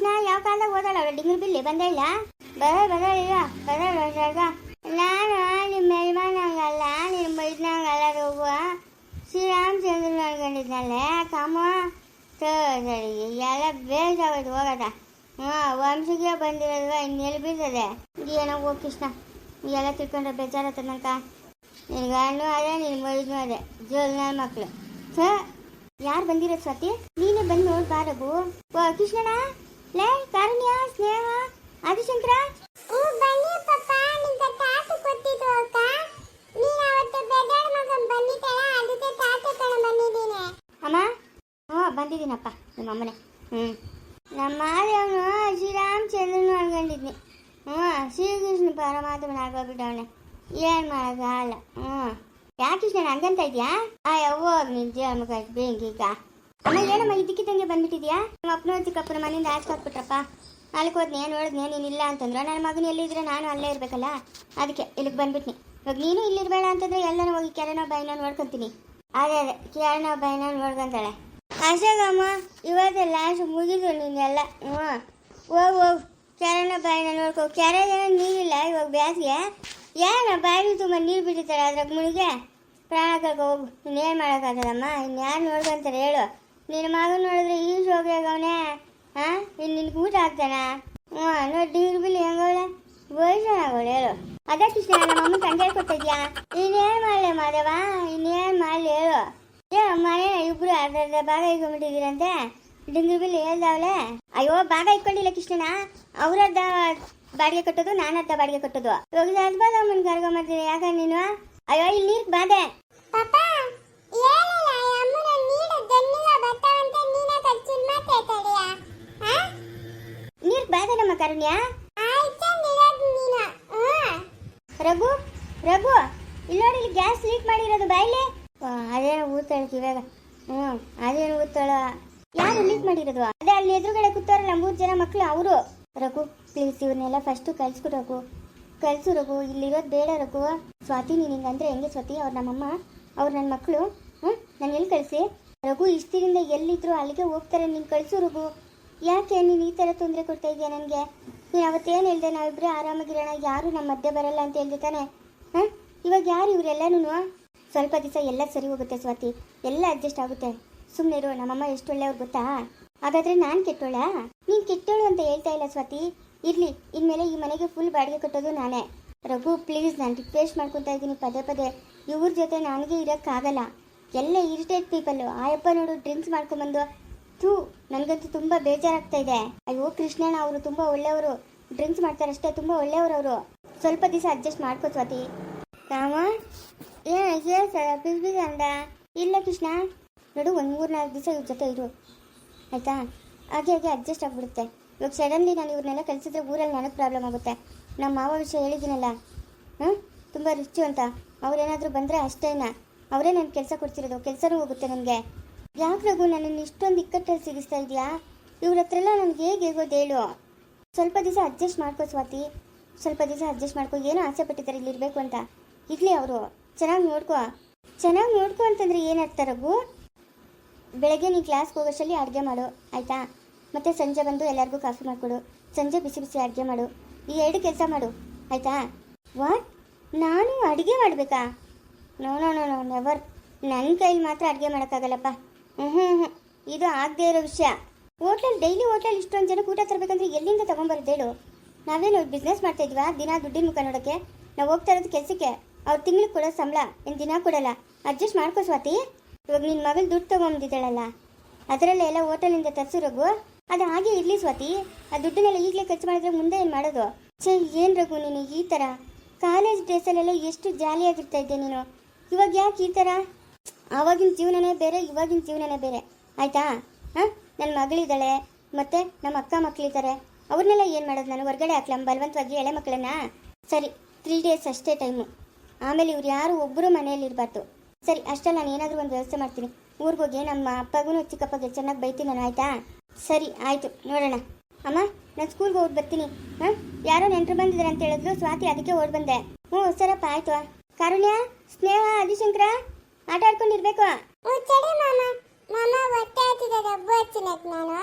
ಕೃಷ್ಣ ಯಾವ ಕಾಲದಾಗ ಓದಲ್ಲ ಅವಳು ಡಿಂಗ್ರಿ ಬಿಲ್ಲಿ ಬಂದೇ ಇಲ್ಲ ಬರ ಬರ ಇಲ್ಲ ಬರ ಬರ ನಾನು ನಿಮ್ಮ ಯಜಮಾನಂಗಲ್ಲ ನಿಮ್ಮ ಮೈದ್ನಂಗಲ್ಲ ಹೋಗುವ ಶ್ರೀರಾಮಚಂದ್ರ ಅನ್ಕೊಂಡಿದ್ನಲ್ಲೇ ಕಾಮ ಸರಿ ಎಲ್ಲ ಬೇಜಾಗೋಯ್ತು ಹೋಗದ ಹಾಂ ವಂಶಕ್ಕೆ ಬಂದಿರೋದು ಇನ್ನೆಲ್ಲಿ ಬೀಳ್ತದೆ ಏನೋ ಹೋಗಿ ಕೃಷ್ಣ ಎಲ್ಲ ತಿಳ್ಕೊಂಡ್ರೆ ಬೇಜಾರತ್ತ ನಂಕ ನಿನ್ನ ಗಂಡು ಅದೇ ನಿನ್ನ ಮೈದ್ನು ಅದೇ ಜೋಲ್ ನನ್ನ ಮಕ್ಕಳು ಛ ಯಾರು ಬಂದಿರೋದು ಸ್ವಾತಿ ನೀನೇ ಬಂದು ನೋಡಿ ಬಾರಗು ಓ ಕೃಷ್ಣಣ್ಣ ಲೇ ಕಾರುಣ್ಯ ಸ್ನೇಹ ಆದಿಶಂಕರ? ಅಮ್ಮ? ಹ್ಞೂ ಬಂದಿದ್ದೀನಪ್ಪ ನಿಮ್ಮ ಅಮ್ಮನೆ. ಹ್ಞೂ. ನಮ್ಮ ಮಾದೇವನು ಶ್ರೀರಾಮಚಂದ್ರನು ಅನ್ಕೊಂಡಿದ್ನಿ. ಹ್ಞೂ ಶ್ರೀಕೃಷ್ಣ ಪರಮಾತ್ಮನ ಆಗೋಗ್ಬಿಟ್ಟವನೆ ಏನು ಮಾಡೋಕ್ಕಾಗಲ್ಲ ಹ್ಞೂ. ಯಾಕೆ ಕೃಷ್ಣ ಹಂಗಂತ ಇದೆಯಾ? ಆ ಹೋಗ್ ನಿನ್ ಜನ್ಮಕ್ಕೆ ಬೆಂಕಿಗ ಏನಮ್ಮ ಇದಕ್ಕಿದ್ದಂಗೆ ಬಂದ್ಬಿಟ್ಟಿದ್ಯಾ? ನಮ್ಮ ಅಪ್ಪನ ಚಿಕ್ಕಪ್ಪನ ಮನೆಯಿಂದ ಆಚೆ ಹಾಕ್ಬಿಟ್ರಪ್ಪ ನಾಲ್ಕು ಹೋದ್ನೆ ನೋಡಿದ್ನೆ ನೀನು ಇಲ್ಲ ಅಂತಂದ್ರೆ. ನನ್ನ ಮಗನ ಎಲ್ಲಿದ್ರೆ ನಾನು ಅಲ್ಲೇ ಇರ್ಬೇಕಲ್ಲ? ಅದಕ್ಕೆ ಇಲ್ಲಿಗೆ ಬಂದ್ಬಿಟ್ನಿ. ಇವಾಗ ನೀನು ಇಲ್ಲಿರ್ಬೇಡ ಅಂತಂದ್ರೆ ಎಲ್ಲನೂ ಹೋಗಿ ಕೆರೆನೋ ಬೈನೋ ನೋಡ್ಕೊಂತೀನಿ. ಅದೇ ಅದೇ ಕೆರೆನೋ ಬೈನೋ ನೋಡ್ಕೊಂತಾಳೆ. ಅಶೋಕಮ್ಮ ಇವತ್ತು ಲಾಸ್ಟ್ ಮುಗಿದು ನಿನ್ನೆಲ್ಲ ಹ್ಞೂ ಓ ಓ ಕೆರೆನ ಬಾಯಿನ ನೋಡ್ಕೊ. ಕೆರೆ ನೀರಿಲ್ಲ ಇವಾಗ ಬ್ಯಾಸಿಗೆ. ಏನ ಬಾಯಿ ತುಂಬ ನೀರು ಬಿಟ್ಟಿರ್ತಾರೆ ಅದ್ರಾಗ ಮುಳುಗೆ? ಪ್ರಾಣ ಕಳ್ಕೊ ಹೋಗು. ಇನ್ನೇನು ಮಾಡೋಕ್ಕಾಗದಮ್ಮ ಇನ್ಯಾರು ನೋಡ್ಕೊಂತಾರೆ ಹೇಳು. ನಿನ್ನ ಮಗ ನೋಡಿದ್ರೆ ಈ ಶೋಕೆ ಆಗವನೆ? ಹಾಂ ಇನ್ನು ನಿನ್ಗೆ ಊಟ ಆಗ್ತಾನ? ಹ್ಞೂ ನೋಡಿ ನೀರು ಬಿಲ್ ಹೆಂಗವಳೆ ವಯಸ್ಸಾಗವಳೆ ಹೇಳು. ಅದೇ ಕೃಷ್ಣ, ನಮ್ಮ ಅಮ್ಮ ತಂದೆ ಕೊಟ್ಟಿದ್ಯಾ ಇನ್ನೇನು ಮಾಡಲಿ ಮಾಧವ ಇನ್ನೇನು ಮಾಡಲಿ, ಹೇಳು. ಏ ಮನೆ ಇಬ್ರು ಅರ್ಧ ಭಾಗ ಇಟ್ಕೊಂಡ್ಬಿಟ್ಟಿದ್ದೀರಂತೆ ಡಿಂಗ್ರಿ ಬಿಲ್ ಹೇಳ್ದವಳೆ ಅಯ್ಯೋ, ಭಾಗ ಇಟ್ಕೊಂಡಿಲ್ಲ ಕೃಷ್ಣನ. ಅವ್ರದ್ದ ಬಾಡಿಗೆ ಕಟ್ಟೋದು, ನಾನು ಅರ್ಧ ಬಾಡಿಗೆ ಕಟ್ಟೋದು. ಇವಾಗ ಹಸ್ಬಾದ ಅಮ್ಮನ ಕರ್ಕೊಂಬರ್ತೀನಿ ಯಾಕ ನೀನು? ಅಯ್ಯೋ, ಇಲ್ಲಿ ನೀರ್ ಬಾದೆ. ಪಪ್ಪ ಹ್ಞೂ ರಘು ರಘು, ಇಲ್ಲಿ ನೋಡಿ ಇಲ್ಲಿ ಗ್ಯಾಸ್ ಲೀಕ್ ಮಾಡಿರೋದು ಬಾಯ್ಲಿ. ಅದೇನೋ ಊತಾಳ ಇವಾಗ. ಹ್ಞೂ ಅದೇನು ಊತಾಳ ಯಾರು ಲೀಕ್ ಮಾಡಿರೋದು? ಅದೇ ಅಲ್ಲಿ ಎದುರುಗಡೆ ಕೂತಾರಲ್ಲ ಮೂರು ಜನ ಮಕ್ಕಳು ಅವರು. ರಘು ಪ್ಲೀಸ್ ಇವ್ರನ್ನೆಲ್ಲ ಫಸ್ಟು ಕಳ್ಸ್ಕೊ ರಘು. ಕಳ್ಸು ರಘು ಇಲ್ಲಿರೋದು ಬೇಡ ರಘು. ಸ್ವಾತಿ, ನೀನು ಹಿಂಗಂದ್ರೆ ಹೆಂಗೆ ಸ್ವಾತಿ? ಅವ್ರು ನಮ್ಮಮ್ಮ, ಅವ್ರು ನನ್ನ ಮಕ್ಕಳು ಹ್ಞೂ ನಾನು ಎಲ್ಲಿ ಕಳಿಸಿ? ರಘು ಇಷ್ಟಿನಿಂದ ಎಲ್ಲಿದ್ರು ಅಲ್ಲಿಗೆ ಹೋಗ್ತಾರೆ, ನೀನು ಕಳಿಸು ರಘು. ಯಾಕೆ ನೀನು ಈ ಥರ ತೊಂದರೆ ಕೊಡ್ತಾ ಇದೆಯಾ ನನಗೆ? ನೀನು ಅವತ್ತೇನು ಹೇಳ್ದೆ ನಾವಿಬ್ಬರೇ ಆರಾಮಾಗಿರೋಣ, ಯಾರು ನಮ್ಮ ಮಧ್ಯೆ ಬರಲ್ಲ ಅಂತ ಹೇಳ್ದೆ ತಾನೆ? ಹಾಂ? ಇವಾಗ ಯಾರು ಇವರೆಲ್ಲನೂ ಸ್ವಲ್ಪ ದಿವಸ ಎಲ್ಲ ಸರಿ ಹೋಗುತ್ತೆ ಸ್ವಾತಿ. ಎಲ್ಲ ಅಡ್ಜಸ್ಟ್ ಆಗುತ್ತೆ. ಸುಮ್ಮನೆ ಇರು, ನಮ್ಮಮ್ಮ ಎಷ್ಟು ಒಳ್ಳೆಯವ್ರು ಗೊತ್ತಾ? ಹಾಗಾದರೆ ನಾನು ಕೆಟ್ಟೋಳಾ ನೀನು ಕೆಟ್ಟೋಳು ಅಂತ ಹೇಳ್ತಾ ಇಲ್ಲ ಸ್ವಾತಿ. ಇರಲಿ, ಇನ್ಮೇಲೆ ಈ ಮನೆಗೆ ಫುಲ್ ಬಾಡಿಗೆ ಕಟ್ಟೋದು ನಾನೇ. ರಘು ಪ್ಲೀಸ್ ನಾನು ರಿಕ್ವೆಸ್ಟ್ ಮಾಡ್ಕೊತಾ ಇದ್ದೀನಿ ಪದೇ ಪದೇ. ಇವ್ರ ಜೊತೆ ನನಗೆ ಇರೋಕ್ಕಾಗಲ್ಲ. ಎಲ್ಲ ಇರಿಟೇಟ್ ಪೀಪಲ್ಲು ಆಯಪ್ಪ ನೋಡು ಡ್ರಿಂಕ್ಸ್ ಮಾಡ್ಕೊಂಬಂದು ಥೂ ನನಗಂತೂ ತುಂಬ ಬೇಜಾರಾಗ್ತಾ ಇದೆ. ಅಯ್ಯೋ ಕೃಷ್ಣಣ್ಣ ಅವರು ತುಂಬ ಒಳ್ಳೆಯವರು. ಡ್ರಿಂಕ್ಸ್ ಮಾಡ್ತಾರೆ ಅಷ್ಟೇ ತುಂಬ ಒಳ್ಳೆಯವರು ಅವರು. ಸ್ವಲ್ಪ ದಿವಸ ಅಡ್ಜಸ್ಟ್ ಮಾಡ್ಕೋ ಸ್ವಾತಿ. ರಾಮ ಏನು ಸರ್ ಬಿಸ್ ಬಿಸ್ ಅಂದ ಇಲ್ಲ ಕೃಷ್ಣ. ನೋಡು ಒಂದು ಮೂರು ನಾಲ್ಕು ದಿವಸ ಇವ್ರ ಜೊತೆ ಇರು. ಆಯಿತಾ? ಹಾಗೆ ಹಾಗೆ ಅಡ್ಜಸ್ಟ್ ಆಗಿಬಿಡುತ್ತೆ. ಇವಾಗ ಸಡನ್ಲಿ ನಾನು ಇವ್ರನ್ನೆಲ್ಲ ಕಳಿಸಿದ್ರೆ ಊರಲ್ಲಿ ನನಗೆ ಪ್ರಾಬ್ಲಮ್ ಆಗುತ್ತೆ. ನಮ್ಮ ಮಾವ ವಿಷಯ ಹೇಳಿದ್ದೀನಲ್ಲ ಹ್ಞೂ ತುಂಬ ರಿಚ್ಚು ಅಂತ. ಅವ್ರೇನಾದರೂ ಬಂದರೆ ಅಷ್ಟೇನಾ. ಅವರೇ ನನ್ನ ಕೆಲಸ ಕೊಡ್ತಿರೋದು. ಕೆಲಸನೂ ಹೋಗುತ್ತೆ ನನಗೆ. ಯಾಕೆ ರಘು ನನ್ನನ್ನು ಇಷ್ಟೊಂದು ಇಕ್ಕಟ್ಟಲ್ಲಿ ಸಿಗಿಸ್ತಾ ಇದೆಯಾ? ಇವ್ರ ಹತ್ರ ಎಲ್ಲ ನನಗೆ ಹೇಗೆ ಹೇಗೋದು ಹೇಳು. ಸ್ವಲ್ಪ ದಿವಸ ಅಡ್ಜಸ್ಟ್ ಮಾಡ್ಕೋ ಸ್ವಾತಿ. ಸ್ವಲ್ಪ ದಿವಸ ಅಡ್ಜಸ್ಟ್ ಮಾಡ್ಕೋ, ಏನೋ ಆಸೆ ಪಟ್ಟಿದ್ದಾರೆ, ಇಲ್ಲಿ ಇರಬೇಕು ಅಂತ. ಇರಲಿ ಅವರು. ಚೆನ್ನಾಗಿ ನೋಡ್ಕೋ. ಚೆನ್ನಾಗಿ ನೋಡ್ಕೋ ಅಂತಂದ್ರೆ ಏನರ್ಥ ರಘು? ಬೆಳಗ್ಗೆ ನೀನು ಕ್ಲಾಸ್ಗೆ ಹೋಗೋಷ್ಟರಲ್ಲಿ ಅಡುಗೆ ಮಾಡು, ಆಯಿತಾ? ಮತ್ತು ಸಂಜೆ ಬಂದು ಎಲ್ಲರಿಗೂ ಕಾಫಿ ಮಾಡಿಕೊಡು. ಸಂಜೆ ಬಿಸಿ ಬಿಸಿ ಅಡುಗೆ ಮಾಡು. ಈ ಎರಡು ಕೆಲಸ ಮಾಡು, ಆಯಿತಾ? ವಾಟ್ ನಾನು ಅಡುಗೆ ಮಾಡಬೇಕಾ? No no no no never ನನ್ನ ಕೈಲಿ ಮಾತ್ರ ಅಡುಗೆ ಮಾಡೋಕ್ಕಾಗಲ್ಲಪ್ಪ. ಹ್ಞೂ ಇದು ಆಗದೆ ಇರೋ ವಿಷಯ. ಹೋಟೆಲ್ ಡೈಲಿ ಹೋಟೆಲ್ ಇಷ್ಟೊಂದು ಜನಕ್ಕೆ ಊಟ ತರಬೇಕಂದ್ರೆ ಎಲ್ಲಿಂದ ತೊಗೊಂಬರೋದು ಹೇಳು. ನಾವೇನು ಬಿಸ್ನೆಸ್ ಮಾಡ್ತಾ ಇದ್ವಾ? ದಿನ ದುಡ್ಡಿನ ಮುಖ ನೋಡೋಕ್ಕೆ ನಾವು ಹೋಗ್ತಾ ಇರೋದು ಕೆಲಸಕ್ಕೆ. ಅವ್ರು ತಿಂಗ್ಳಿಗೆ ಕೊಡೋ ಸಂಬಳ. ಏನು ದಿನ ಕೊಡಲ್ಲ. ಅಡ್ಜಸ್ಟ್ ಮಾಡ್ಕೋ ಸ್ವಾತಿ. ಇವಾಗ ನಿನ್ನ ಮಗಳು ದುಡ್ಡು ತೊಗೊಂಬಂದಿದ್ದಾಳಲ್ಲ. ಅದರಲ್ಲೇ ಎಲ್ಲ ಹೋಟೆಲಿಂದ ತರಿಸಿರೋಗು ಅದು ಹಾಗೆ ಇರಲಿ ಸ್ವಾತಿ. ಆ ದುಡ್ಡನ್ನೆಲ್ಲ ಈಗಲೇ ಖರ್ಚು ಮಾಡಿದ್ರೆ ಮುಂದೆ ಏನು ಮಾಡೋದು? ಛೇ, ಏನು ರಘು ನೀನು ಈ ಥರ ಕಾಲೇಜ್ ಡ್ರೆಸ್ಸಲ್ಲೆಲ್ಲ ಎಷ್ಟು ಜಾಲಿಯಾಗಿರ್ತಾ ಇದ್ದೆ ನೀನು? ಇವಾಗ ಯಾಕೆ ಈ ಥರ ಆವಾಗಿನ ಜೀವನನೇ ಬೇರೆ, ಇವಾಗಿನ ಜೀವನನೇ ಬೇರೆ. ಆಯಿತಾ? ಹಾಂ? ನನ್ನ ಮಗಳಿದ್ದಾಳೆ, ಮತ್ತು ನಮ್ಮ ಅಕ್ಕ ಮಕ್ಕಳಿದ್ದಾರೆ ಅವ್ರನ್ನೆಲ್ಲ ಏನು ಮಾಡೋದು ನಾನು? ಹೊರಗಡೆ ಹಾಕ್ಲಮ್ಮ ಬಲವಂತವಾಗಿ ಎಳೆ ಮಕ್ಕಳನ್ನ? ಸರಿ ತ್ರೀ ಡೇಸ್ ಅಷ್ಟೇ ಟೈಮು ಆಮೇಲೆ ಇವ್ರು ಯಾರು ಒಬ್ಬರು ಇರಬಾರ್ದು. ಸರಿ ಅಷ್ಟೇ ನಾನು ಏನಾದರೂ ಒಂದು ವ್ಯವಸ್ಥೆ ಮಾಡ್ತೀನಿ. ಊರಿಗೆ ಹೋಗಿ ನಮ್ಮ ಅಪ್ಪಗೂ ಚಿಕ್ಕಪ್ಪಗೆ ಚೆನ್ನಾಗಿ ಬೈತೀನಿ ನಾನು, ಆಯಿತಾ? ಸರಿ, ಆಯಿತು, ನೋಡೋಣ. ಅಮ್ಮ, ನಾನು ಸ್ಕೂಲ್ಗೆ ಹೋಗಿ ಬರ್ತೀನಿ. ಹಾಂ? ಯಾರೋ ನೆಂಟರು ಬಂದಿದ್ದಾರೆ ಅಂತ ಹೇಳಿದ್ರು, ಸ್ವಾತಿ ಅದಕ್ಕೆ ಓಡ್ ಬಂದೆ. ಹ್ಞೂ ಸರಪ್ಪ, ಆಯಿತು. ಕಾರುಣ್ಯ, ಸ್ನೇಹ, ಆದಿಶಂಕರ? ಆಟ ಆಡ್ಕೊಂಡಿರ್ಬೇಕು. ಉಚ್ಚಡೆ ಮಾಮ. ಮಾಮ ಹೊಟ್ಟೆ ಹತ್ತಿದೆ ಡಬ್ಬು ಹಚ್ಚಿನಕ್ ನಾನು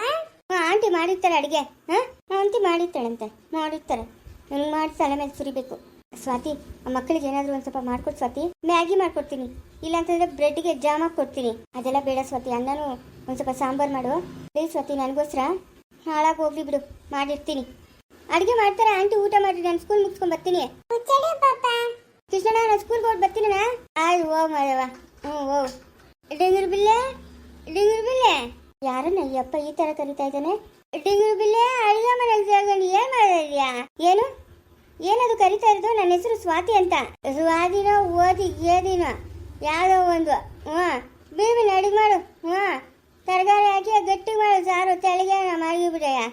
ಆಂಟಿ ಮಾಡಿರ್ತಾರೆ ಅಡುಗೆ ಹಾಂ ಆಂಟಿ ಮಾಡಿರ್ತಾಳಂತೆ ಮಾಡಿರ್ತಾರೆ. ನನಗೆ ಮಾಡಿ ತಲೆ ಮೇಲೆ ಸುರಿಬೇಕು. ಸ್ವಾತಿ ಆ ಮಕ್ಕಳಿಗೆ ಏನಾದರೂ ಒಂದು ಸ್ವಲ್ಪ ಮಾಡ್ಕೊಡು ಸ್ವಾತಿ. ಮ್ಯಾಗಿ ಮಾಡ್ಕೊಡ್ತೀನಿ. ಇಲ್ಲಾಂತಂದ್ರೆ ಬ್ರೆಡ್ಗೆ ಜಾಮ್ ಕೊಡ್ತೀನಿ. ಅದೆಲ್ಲ ಬೇಡ ಸ್ವಾತಿ ಅನ್ನನೂ ಒಂದು ಸ್ವಲ್ಪ ಸಾಂಬಾರು ಮಾಡು. ಪ್ಲೀಸ್ ಸ್ವಾತಿ ನನಗೋಸ್ಕರ ಹಾಳಾಗಿ ಹೋಗ್ಲಿ ಬಿಡು ಮಾಡಿರ್ತೀನಿ. ಅಡುಗೆ ಮಾಡ್ತಾರೆ ಆಂಟಿ ಊಟ ಮಾಡಿ ನಾನು ಸ್ಕೂಲ್ ಮುಗಿಸ್ಕೊಂಡು ಬರ್ತೀನಿ. ಕೃಷ್ಣ ನಾನು ಸ್ಕೂಲ್ಗೆ ಹೋಗಿ ಬರ್ತೀನಿ ಆಯ್ ಓ ಮಾಯವ ಓ ಡಿಂಗುರು ಬಿಲ್ಲೆ? ಡಿಂಗುರು ಬಿಲ್ಲೆ? ಯಾರನ್ನ ಅಯ್ಯಪ್ಪ ಈ ತರ ಕರಿತಾ ಇದ್ದಾನೆ? ಡಿಂಗರು ಬಿಲ್ಲೆ? ಅಡಿಗೆ ಮನೆಗೆ ಸೇರ್ಕೊಂಡು ಏನ್ ಮಾಡಿದ್ಯಾ ಏನು? ಏನದು ಕರಿತಾ ಇರೋದು? ನನ್ನ ಹೆಸರು ಸ್ವಾತಿ ಅಂತ. ಸ್ವಾದಿನ ಓದಿ ಏದಿನ. ಯಾವುದೋ ಒಂದು. ಹ್ಞೂ. ಬೀಬಿನ ಅಡಿಗೆ ಮಾಡು. ಹ್ಞೂ. ತರಕಾರಿ ಹಾಕಿ ಗಟ್ಟಿ ಮಾಡು, ಸಾರು ತೆಳಿಗೆ ಮಾಡಿಬಿಡಯ್ಯ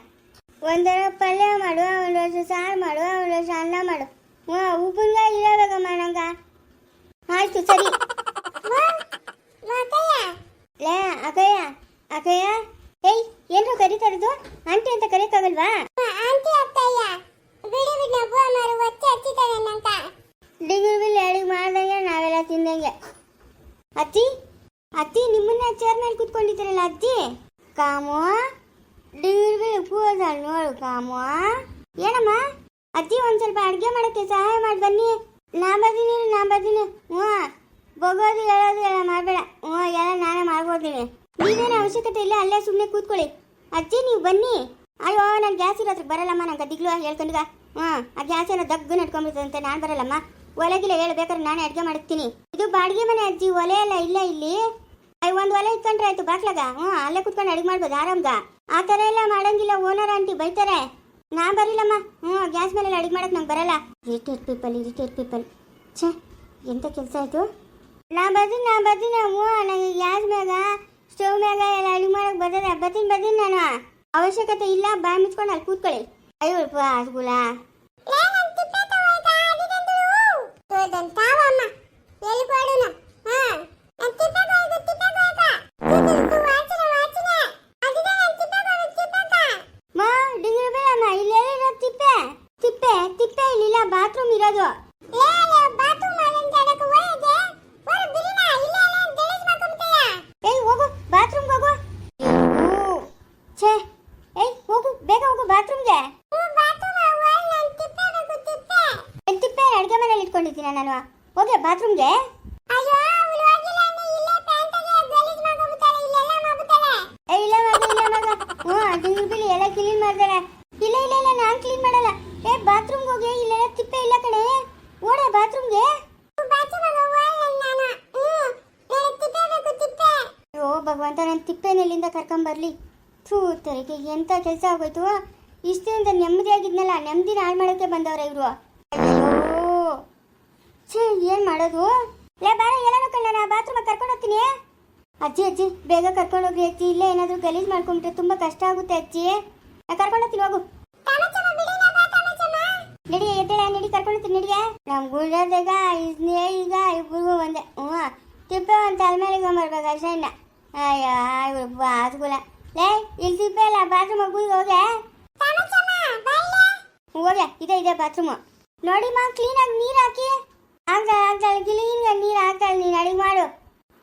ಒಂದರ ಪಲ್ಯ ಮಾಡು ಒಂದು ವರ್ಷ ಸಾರು ಮಾಡು ಒಂದು ವರ್ಷ ಅನ್ನ ಮಾಡು. ಹ್ಞೂ. ಉಪ್ಪಿನಕಾಯಿ ಇರಬೇಕಮ್ಮ ನಂಗ. ಆಯ್ತು, ಸರಿ. ಮಕ್ಕಯ್ಯ ಲೇ ಅಕಯ್ಯ ಅಕಯ್ಯ ಏಯ್ ಏನ್ರು ಕರೀತಾ ಇರೋದು? ಆಂಟಿ ಅಂತ ಕರೀತಾಗಲ್ವಾ ಆಂಟಿ ಅತ್ತಯ್ಯ ಬಿಡಿ ಬಿಡಿ ನಬ್ಬು ಅಮ್ಮರು ಅತ್ತಿ ಹಚ್ಚಿದ್ದಾರೆ ನಂತ. ಡಿಗ್ರಿ ಬಿಲ್ ಅಡಿಗೆ ಮಾಡ್ದಂಗೆ ನಾವೆಲ್ಲ ತಿಂದಂಗೆ. ಅತ್ತಿ ಅತ್ತಿ ನಿಮ್ಮನ್ನ ಚೇರ್ ಮೇಲೆ ಕೂತ್ಕೊಂಡಿದ್ದೀರಲ್ಲ ಅತ್ತಿ? ಕಾಮು ಡಿಗ್ರಿ ಬಿಲ್ ಕೂದ ನೋಡು ಕಾಮು ಏನಮ್ಮ? ಅತ್ತಿ ಒಂದ್ ಸ್ವಲ್ಪ ಅಡ್ಗೆ ಮಾಡಕ್ಕೆ ಸಹಾಯ ಮಾಡಿ ಬನ್ನಿ. ನಾ ಬರ್ತೀನಿ ನಾ ಬರ್ತೀನಿ. ಹ್ಞೂ. ಬಗೋದು ಹೇಳೋದು ಎಲ್ಲ ಮಾಡಬೇಡ. ಹ್ಞೂ ಎಲ್ಲ ನಾನೇ ಮಾಡ್ಕೊಡ್ತೀನಿ. ನೀವೇನು ಅವಶ್ಯಕತೆ ಇಲ್ಲ, ಅಲ್ಲೇ ಸುಮ್ಮನೆ ಕೂತ್ಕೊಳ್ಳಿ. ಅಜ್ಜಿ, ನೀವು ಬನ್ನಿ. ಅಯ್ಯೋ, ನಾನು ಗ್ಯಾಸ್ ಇರೋದ್ರಿಗೆ ಬರಲ್ಲಮ್ಮ, ನಂಗೆ ದಿಗ್ಲು ಹೇಳ್ಕೊಂಡಿದ್ದ ಹ್ಞೂ ಆ ಗ್ಯಾಸ್ ಏನೋ ದಗ್ಗು ನಡ್ಕೊಂಡ್ಬಿಡ್ತದಂತೆ, ನಾನು ಬರಲ್ಲಮ್ಮ. ಒಲೆಗಿಲ್ಲ ಹೇಳ್ಬೇಕಾದ್ರೆ ನಾನೇ ಅಡುಗೆ ಮಾಡ್ತೀನಿ ಇದು ಬಾಡಿಗೆ ಮನೆ ಅಜ್ಜಿ, ಒಲೆ ಎಲ್ಲ ಇಲ್ಲ ಇಲ್ಲಿ. ಅಯ್ಯ ಒಂದು ಒಲೆ ಇಟ್ಕೊಂಡ್ರೆ ಆಯ್ತು, ಬಾಕ್ಲಾಗ? ಹ್ಞೂ ಅಲ್ಲೇ ಕುತ್ಕೊಂಡು ಅಡಿಗೆ ಮಾಡ್ಬೋದು, ಆರಾಮ್ಗ. ಆ ಥರ ಎಲ್ಲ ಮಾಡಂಗಿಲ್ಲ, ಓನರ್ ಆಂಟಿ ಬೈತಾರೆ. ನಾ ಬರಲಿಲ್ಲಮ್ಮ ಹ್ಞೂ ಗ್ಯಾಸ್ ಮೇಲೆ ಅಡಿಗೆ ಮಾಡೋಕೆ ನಂಗೆ ಬರಲ್ಲ. Irritate people irritate people. ಛೇ ಎಂಥ ಕೆಲಸ ಆಯ್ತು ನಾ ಬರ್ತೀನಿ ನಾ ಬರ್ತೀನಿ ನಾವು ನನಗೆ ಗ್ಯಾಸ್ ಮ್ಯಾಗ ಸ್ಟವ್ ಮ್ಯಾಗ ಎಲ್ಲ ಅಡುಗೆ ಮಾಡಕ್ ಬರ್ತದೆ. ಬರ್ತೀನಿ ಬರ್ತೀನಿ ನಾನು. ಅವಶ್ಯಕತೆ ಇಲ್ಲ, ಬಾಯ್ ಮುಚ್ಕೊಂಡು ಅಲ್ಲಿ ಕೂತ್ಕೊಳ್ಳಿ. ಅಯ್ಯೋ ಹಸ್ಗುಲ ಲೇ ನನ್ ತಿಪ್ಪೆ ತಗೋಯ್ತಾ ಅದಿದಂದ್ರು ತೋದನ್ ತಾವಮ್ಮ ಎಲ್ಲಿ ಕೊಡುನ ಹಾ ನನ್ ತಿಪ್ಪೆ ಕೊಯ್ದು ತಿಪ್ಪೆ ಕೊಯ್ಕ ಕುದಿಸ್ತು ವಾಚನ ವಾಚನ ಅದಿದ ನನ್ ತಿಪ್ಪೆ ಕೊಯ್ದು ತಿಪ್ಪೆಕ ಮಾ ಡಿಗ್ರಿ ಬೇಡಮ್ಮ ಇಲ್ಲೆಲ್ಲ ತಿಪ್ಪೆ ತಿಪ್ಪೆ ತಿಪ್ಪೆ ಇಲ್ಲಿಲ್ಲ ಬಾತ್ರೂಮ್ ಇರೋದು ಲೇ ಲೇ ಬಾತ್ರೂಮ್ ಅದನ್ ಜಡಕ ಹೋಯದೆ ಹೊರ ಬಿರಿನ ಇಲ್ಲ ಇಲ್ಲ ಗಲೀಜ್ ಮಾಡ್ಕೊಂತೀಯ ಏಯ್ ಹೋಗು ಬಾತ್ರೂಮ್ಗೆ ಹೋಗು ಅಯ್ಯೋ, ಛೇ ಏಯ್ ಹೋಗು ಬೇಗ ಹೋಗು ಬಾತ್ರೂಮ್ಗೆ ಹ್ಞೂ ಬಾತ್ರೂಮ್ ಹೊರ ನನ್ ತಿಪ್ಪೆ ಬೇಕು ತಿಪ್ಪೆ ಎಲ್ಲಿ ತಿಪ್ಪೆ ಅಡುಗೆ ಮನೇಲಿ ಇಟ್ಕೊಂಡಿದ್ದೀನಿ ನಾನು ಹೋಗೆ ಬಾತ್ರೂಮ್ಗೆ. ಇಲ್ಲೇ ಮಗ ಇಲ್ಲ ಮಗ ಹ್ಞೂ ಡಿಗ್ರಿ ಬಿಳಿ ಎಲ್ಲ ಕ್ಲೀನ್ ಮಾಡ್ತಾರೆ. ಇಲ್ಲ ಇಲ್ಲ ಇಲ್ಲ ನಾನು ಕ್ಲೀನ್ ಮಾಡಲ್ಲ. ಏ ಬಾತ್ರೂಮ್ಗೆ ಹೋಗಿ ಇಲ್ಲೆಲ್ಲ ತಿಪ್ಪೆ ಇಲ್ಲ ಕಣೆ. ಓಡೆ ಬಾತ್ರೂಮ್ಗೆ. ಓ ಭಗವಂತ ನನ್ನ ತಿಪ್ಪೆನೆಲ್ಲಿಂದ ಕರ್ಕೊಂಬರ್ಲಿ ಥೂ ತೆರಿಗೆ ಎಂತ ಕೆಲಸ ಆಗೋಯ್ತು. ನೆಮ್ಮದಿ ಆಗಿದ್ನಲ್ಲ ನೆಮ್ಮದಿನ ಹಾಳು ಮಾಡೋಕ್ಕೆ ಬಂದವ್ರೆ ಇವರು. ಛೇ ಏನು ಮಾಡೋದು? ಲೇ, ಬಾರ, ಎಲ್ಲಾನು ಕಣ್ಣ, ನಾ ಬಾತ್ರೂಮ್ ಕರ್ಕೊಂಡು ಹೋಗ್ತೀನಿ. ಅಜ್ಜಿ ಅಜ್ಜಿ, ಬೇಗ ಕರ್ಕೊಂಡು ಹೋಗಿ ಅಜ್ಜಿ. ಇಲ್ಲೇ ಏನಾದರೂ ಗಲೀಜು ಮಾಡ್ಕೊಂಡ್ರೆ ತುಂಬ ಕಷ್ಟ ಆಗುತ್ತೆ ಅಜ್ಜಿ. ನಾ ಕರ್ಕೊಂಡು ಹೋಗ್ತೀನಿ, ಹೋಗು. ನಡಿ, ಎದ್ದೇಳ, ನಡಿ, ಕರ್ಕೊಂಡು ಹೋಗ್ತೀನಿ ನಡಿಗೆ ನಮ್ಮ ಗುಂಡದಾಗ ಇದ್ನೇ ಈಗ ಇಬ್ಬರಿಗೂ ಒಂದೇ. ಹ್ಞೂ, ತಿಪ್ಪೆ ಒಂದು ತಲೆಮೇಲಿಗೆ ಬರ್ಬೇಕು ಅಷ್ಟೇ ಇನ್ನ ಅಯ್ಯೋ ಬಾತ್ಗುಲ ಲೇ, ಇಲ್ಲಿ ತಿಪ್ಪೆ ಇಲ್ಲ ಬಾತ್ರೂಮ್ ಹೋಗಿ ಹೋಗೆ ಹೋಗೆ ಇದೆ ಇದೆ ಬಾತ್ರೂಮು ನೋಡಿ ಮಾ ಕ್ಲೀನಾಗಿ ನೀರು ಹಾಕಿ. ಆಗ್ತಾಳೆ ಆಗ್ತಾಳೆ ಕ್ಲೀನ್ಗೆ ನೀರು ಹಾಕ್ತಾಳೆ ನೀನು ಅಡಿಗೆ ಮಾಡು.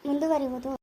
ಮುಂದುವರಿಬೋದು.